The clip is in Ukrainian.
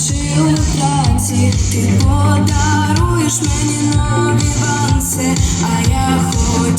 жив у трансі, ти подаруєш мені нові ванси, а я хочу.